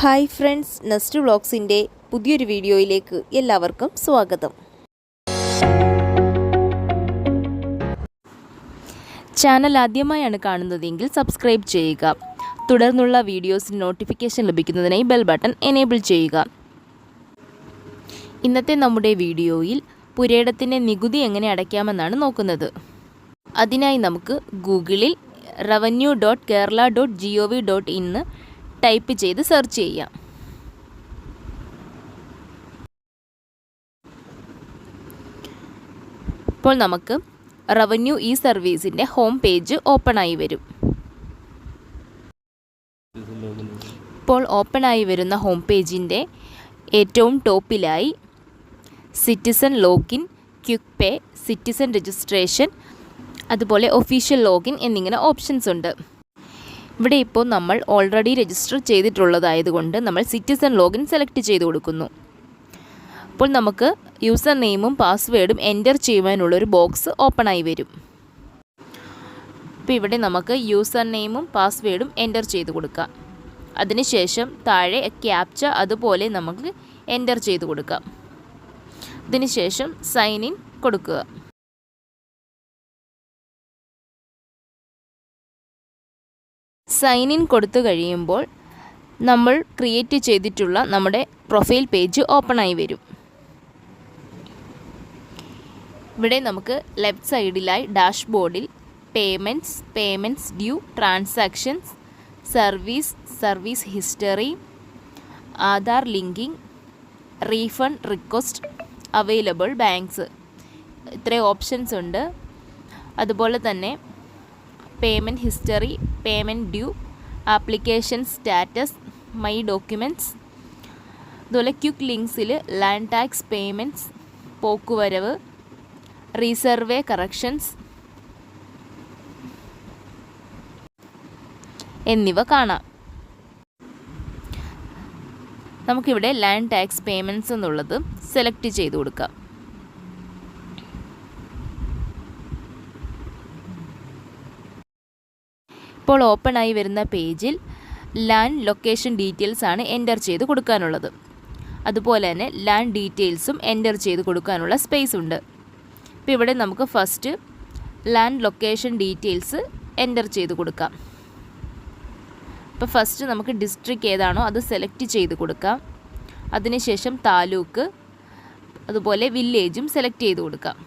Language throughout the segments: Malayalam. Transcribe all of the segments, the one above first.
ഹായ് ഫ്രണ്ട്സ് നെസ്റ്റ് വ്ളോഗ്സിന്റെ പുതിയൊരു വീഡിയോയിലേക്ക് എല്ലാവർക്കും സ്വാഗതം. ചാനൽ ആദ്യമായാണ് കാണുന്നതെങ്കിൽ സബ്സ്ക്രൈബ് ചെയ്യുക. തുടർന്നുള്ള വീഡിയോസിന് നോട്ടിഫിക്കേഷൻ ലഭിക്കുന്നതിനായി ബെൽ ബട്ടൺ എനേബിൾ ചെയ്യുക. ഇന്നത്തെ നമ്മുടെ വീഡിയോയിൽ പുരേടത്തിന്റെ നികുതി എങ്ങനെ അടയ്ക്കാമെന്നാണ് നോക്കുന്നത്. അതിനായി നമുക്ക് ഗൂഗിളിൽ revenue dot Kerala dot G O V dot ഇന്ന് ടൈപ്പ് ചെയ്ത് സെർച്ച് ചെയ്യാം. ഇപ്പോൾ നമുക്ക് റവന്യൂ ഇ സർവീസിന്റെ ഹോം പേജ് ഓപ്പൺ ആയി വരും. ഇപ്പോൾ ഓപ്പൺ ആയി വരുന്ന ഹോം പേജിന്റെ ഏറ്റവും ടോപ്പിലായി citizen login quick pay citizen registration അതുപോലെ ഒഫീഷ്യൽ ലോഗിൻ എന്നിങ്ങനെ ഓപ്ഷൻസ് ഉണ്ട്. ഇവിടെ ഇപ്പോൾ നമ്മൾ ഓൾറെഡി രജിസ്റ്റർ ചെയ്തിട്ടുള്ളതായതുകൊണ്ട് നമ്മൾ സിറ്റിസൺ ലോഗിൻ സെലക്ട് ചെയ്ത് കൊടുക്കുന്നു. അപ്പോൾ നമുക്ക് യൂസർ നെയിമും പാസ്വേഡും എന്റർ ചെയ്യുവാനുള്ളൊരു ബോക്സ് ഓപ്പൺ ആയി വരും. അപ്പോൾ ഇവിടെ നമുക്ക് യൂസർ നെയിമും പാസ്വേഡും എന്റർ ചെയ്ത് കൊടുക്കാം. അതിനുശേഷം താഴെ ക്യാപ്ച അതുപോലെ നമുക്ക് എന്റർ ചെയ്ത് കൊടുക്കാം. അതിനുശേഷം സൈൻ ഇൻ കൊടുക്കുക. സൈൻ ഇൻ കൊടുത്തു കഴിയുമ്പോൾ നമ്മൾ ക്രിയേറ്റ് ചെയ്തിട്ടുള്ള നമ്മുടെ പ്രൊഫൈൽ പേജ് ഓപ്പൺ ആയി വരും. ഇവിടെ നമുക്ക് ലെഫ്റ്റ് സൈഡിലായി ഡാഷ്ബോർഡിൽ payments payments due transactions service service history Aadhaar linking refund request available banks ഇത്രയും ഓപ്ഷൻസ് ഉണ്ട്. അതുപോലെ തന്നെ payment history payment due application status my documents അതുപോലെ ക്യുക്ക് ലിങ്ക്സിൽ ലാൻഡ് ടാക്സ് പേയ്മെന്റ്സ് പോക്കുവരവ് റീസർവേ കറക്ഷൻസ് എന്നിവ കാണാം. നമുക്കിവിടെ ലാൻഡ് ടാക്സ് പേയ്മെന്റ്സ് എന്നുള്ളത് സെലക്ട് ചെയ്ത് കൊടുക്കാം. ഇപ്പോൾ ഓപ്പൺ ആയി വരുന്ന പേജിൽ ലാൻഡ് ലൊക്കേഷൻ ഡീറ്റെയിൽസ് ആണ് എന്റർ ചെയ്ത് കൊടുക്കാനുള്ളത്. അതുപോലെ തന്നെ ലാൻഡ് ഡീറ്റെയിൽസും എന്റർ ചെയ്ത് കൊടുക്കാനുള്ള സ്പേസ് ഉണ്ട്. ഇപ്പോൾ ഇവിടെ നമുക്ക് first land location details enter ചെയ്ത് കൊടുക്കാം. ഇപ്പോൾ ഫസ്റ്റ് നമുക്ക് ഡിസ്ട്രിക്ട് ഏതാണോ അത് സെലക്ട് ചെയ്ത് കൊടുക്കാം. അതിനുശേഷം താലൂക്ക് അതുപോലെ വില്ലേജും സെലക്ട് ചെയ്ത് കൊടുക്കാം.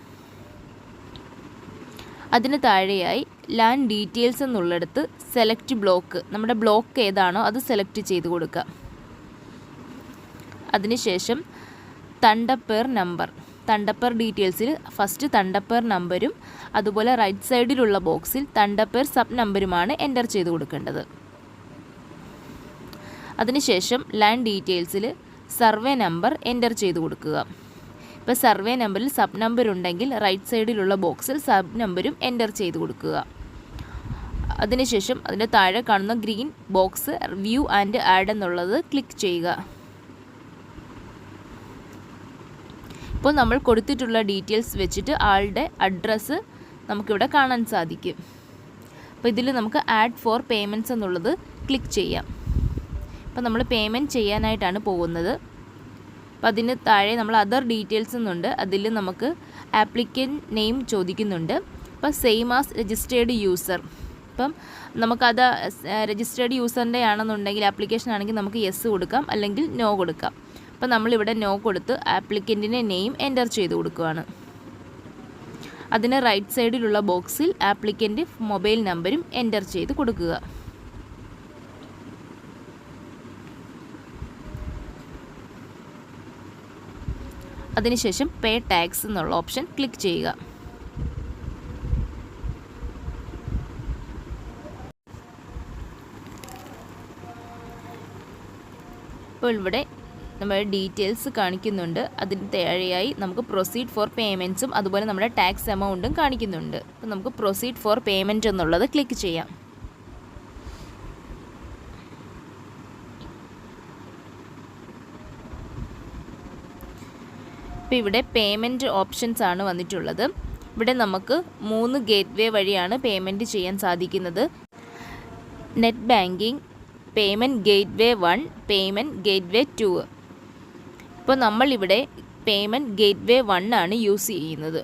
അതിന് താഴെയായി ലാൻഡ് ഡീറ്റെയിൽസ് എന്നുള്ളിടത്ത് സെലക്ട് ബ്ലോക്ക് നമ്മുടെ ബ്ലോക്ക് ഏതാണോ അത് സെലക്ട് ചെയ്ത് കൊടുക്കുക. അതിനുശേഷം തണ്ടപ്പേർ നമ്പർ തണ്ടപ്പേർ ഡീറ്റെയിൽസിൽ ഫസ്റ്റ് തണ്ടപ്പേർ നമ്പരും അതുപോലെ റൈറ്റ് സൈഡിലുള്ള ബോക്സിൽ തണ്ടപ്പേർ സബ് നമ്പരുമാണ് എന്റർ ചെയ്ത് കൊടുക്കേണ്ടത്. അതിനുശേഷം ലാൻഡ് ഡീറ്റെയിൽസിൽ സർവേ നമ്പർ എന്റർ ചെയ്ത് കൊടുക്കുക. ഇപ്പോൾ സർവേ നമ്പറിൽ സബ് നമ്പർ ഉണ്ടെങ്കിൽ റൈറ്റ് സൈഡിലുള്ള ബോക്സിൽ സബ് നമ്പരും എന്റർ ചെയ്ത് കൊടുക്കുക. അതിനുശേഷം അതിന്റെ താഴെ കാണുന്ന green box view and add എന്നുള്ളത് ക്ലിക്ക് ചെയ്യുക. ഇപ്പോൾ നമ്മൾ കൊടുത്തിട്ടുള്ള ഡീറ്റെയിൽസ് വെച്ചിട്ട് ആളുടെ അഡ്രസ്സ് നമുക്കിവിടെ കാണാൻ സാധിക്കും. അപ്പോൾ ഇതിൽ നമുക്ക് ആഡ് ഫോർ പേയ്മെന്റ്സ് എന്നുള്ളത് ക്ലിക്ക് ചെയ്യാം. അപ്പോൾ നമ്മൾ പേയ്മെന്റ് ചെയ്യാനായിട്ടാണ് പോകുന്നത്. അപ്പോൾ അതിന് താഴെ നമ്മൾ അതർ ഡീറ്റെയിൽസ് എന്നുണ്ട്. അതിൽ നമുക്ക് ആപ്ലിക്കൻ നെയിം ചോദിക്കുന്നുണ്ട്. അപ്പോൾ സെയിം ആസ് രജിസ്റ്റേർഡ് യൂസർ ഇപ്പം നമുക്കത് രജിസ്റ്റേർഡ് യൂസറിന്റെ ആണെന്നുണ്ടെങ്കിൽ ആപ്ലിക്കേഷൻ ആണെങ്കിൽ നമുക്ക് യെസ് കൊടുക്കാം അല്ലെങ്കിൽ നോ കൊടുക്കാം. അപ്പം നമ്മളിവിടെ നോ കൊടുത്ത് ആപ്ലിക്കന്റിന്റെ നെയിം എന്റർ ചെയ്ത് കൊടുക്കുകയാണ് അതിന് റൈറ്റ് സൈഡിലുള്ള ബോക്സിൽ ആപ്ലിക്കന്റ് മൊബൈൽ നമ്പരും എന്റർ ചെയ്ത് കൊടുക്കുക. അതിനുശേഷം പേ ടാക്സ് എന്നുള്ള ഓപ്ഷൻ ക്ലിക്ക് ചെയ്യുക. ഇപ്പോൾ ഇവിടെ നമ്മുടെ ഡീറ്റെയിൽസ് കാണിക്കുന്നുണ്ട്. അതിന് താഴെയായി നമുക്ക് പ്രൊസീഡ് ഫോർ പേയ്മെന്റ്സും അതുപോലെ നമ്മുടെ ടാക്സ് എമൗണ്ടും കാണിക്കുന്നുണ്ട്. അപ്പോൾ നമുക്ക് പ്രൊസീഡ് ഫോർ പേയ്മെന്റ് എന്നുള്ളത് ക്ലിക്ക് ചെയ്യാം. ഇപ്പോൾ ഇവിടെ പേയ്മെന്റ് ഓപ്ഷൻസ് ആണ് വന്നിട്ടുള്ളത്. ഇവിടെ നമുക്ക് മൂന്ന് ഗേറ്റ് വേ വഴിയാണ് പേയ്മെന്റ് ചെയ്യാൻ സാധിക്കുന്നത്. Net banking payment gateway one payment gateway two ഇപ്പോൾ നമ്മളിവിടെ പേയ്മെന്റ് ഗേറ്റ് വേ വൺ ആണ് യൂസ് ചെയ്യുന്നത്.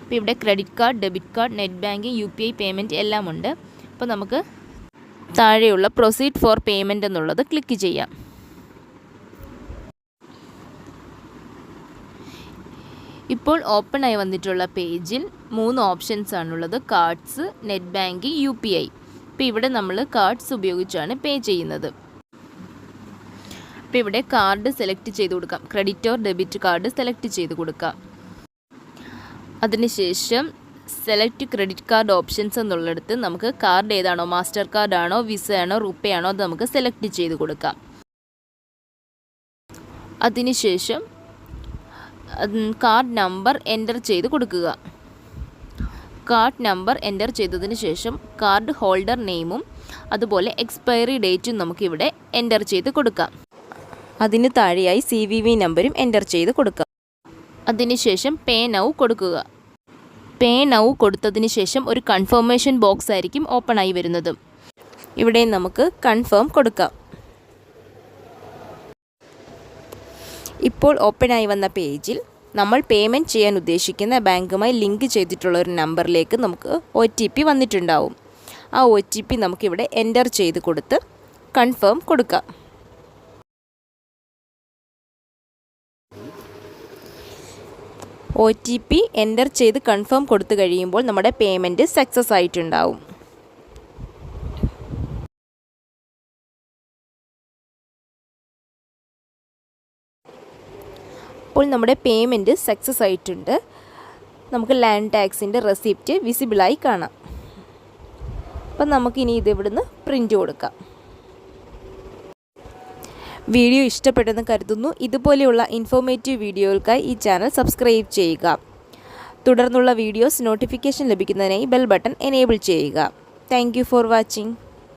അപ്പോൾ ഇവിടെ credit card debit card net banking U P I payment എല്ലാം ഉണ്ട്. അപ്പോൾ നമുക്ക് താഴെയുള്ള പ്രൊസീഡ് ഫോർ പേയ്മെന്റ് എന്നുള്ളത് ക്ലിക്ക് ചെയ്യാം. ഇപ്പോൾ ഓപ്പൺ ആയി വന്നിട്ടുള്ള പേജിൽ മൂന്ന് ഓപ്ഷൻസ് ആണുള്ളത്. Cards net banking U P I ഇപ്പോൾ ഇവിടെ നമ്മൾ കാർഡ്സ് ഉപയോഗിച്ചാണ് പേ ചെയ്യുന്നത്. അപ്പോൾ ഇവിടെ കാർഡ് സെലക്ട് ചെയ്ത് കൊടുക്കാം. Credit or debit card select ചെയ്ത് കൊടുക്കാം. അതിനുശേഷം സെലക്ട് ക്രെഡിറ്റ് കാർഡ് ഓപ്ഷൻസ് എന്നുള്ളിടത്ത് നമുക്ക് കാർഡ് ഏതാണോ മാസ്റ്റർ കാർഡ് ആണോ വിസ ആണോ റുപ്പേ ആണോ അത് നമുക്ക് സെലക്ട് ചെയ്ത് കൊടുക്കാം. അതിനുശേഷം കാർഡ് നമ്പർ എന്റർ ചെയ്ത് കൊടുക്കുക. കാർഡ് നമ്പർ എന്റർ ചെയ്തതിന് ശേഷം കാർഡ് ഹോൾഡർ നെയിമും അതുപോലെ എക്സ്പയറി ഡേറ്റും നമുക്കിവിടെ എന്റർ ചെയ്ത് കൊടുക്കാം. അതിന് താഴെയായി സി വി വി നമ്പരും എന്റർ ചെയ്ത് കൊടുക്കാം. അതിനുശേഷം പേ നൗ കൊടുക്കുക. പേ നൗ കൊടുത്തതിന് ശേഷം ഒരു കൺഫർമേഷൻ ബോക്സ് ആയിരിക്കും ഓപ്പൺ ആയി വരുന്നത്. ഇവിടെ നമുക്ക് കൺഫേം കൊടുക്കാം. ഇപ്പോൾ ഓപ്പണായി വന്ന പേജിൽ നമ്മൾ പേയ്മെന്റ് ചെയ്യാൻ ഉദ്ദേശിക്കുന്ന ബാങ്കുമായി ലിങ്ക് ചെയ്തിട്ടുള്ള ഒരു നമ്പറിലേക്ക് നമുക്ക് ഒ ടി പി വന്നിട്ടുണ്ടാവും. ആ ഒ ടി പി നമുക്കിവിടെ എന്റർ ചെയ്ത് കൊടുത്ത് കൺഫേം കൊടുക്കാം. ഒ ടി പി എന്റർ ചെയ്ത് കൺഫേം കൊടുത്തു കഴിയുമ്പോൾ നമ്മുടെ പേയ്മെന്റ് സക്സസ് ആയിട്ടുണ്ടാവും. അപ്പോൾ നമ്മുടെ പേയ്മെന്റ് സക്സസ് ആയിട്ടുണ്ട്. നമുക്ക് ലാൻഡ് ടാക്സിന്റെ റെസിപ്റ്റ് വിസിബിളായി കാണാം. അപ്പം നമുക്കിനി ഇത് ഇവിടുന്ന് പ്രിന്റ് കൊടുക്കാം. വീഡിയോ ഇഷ്ടപ്പെട്ടെന്ന് കരുതുന്നു. ഇതുപോലെയുള്ള ഇൻഫോർമേറ്റീവ് വീഡിയോകൾക്കായി ഈ ചാനൽ സബ്സ്ക്രൈബ് ചെയ്യുക. തുടർന്നുള്ള വീഡിയോസ് നോട്ടിഫിക്കേഷൻ ലഭിക്കുന്നതിനായി ബെൽ ബട്ടൺ എനേബിൾ ചെയ്യുക. Thank for watching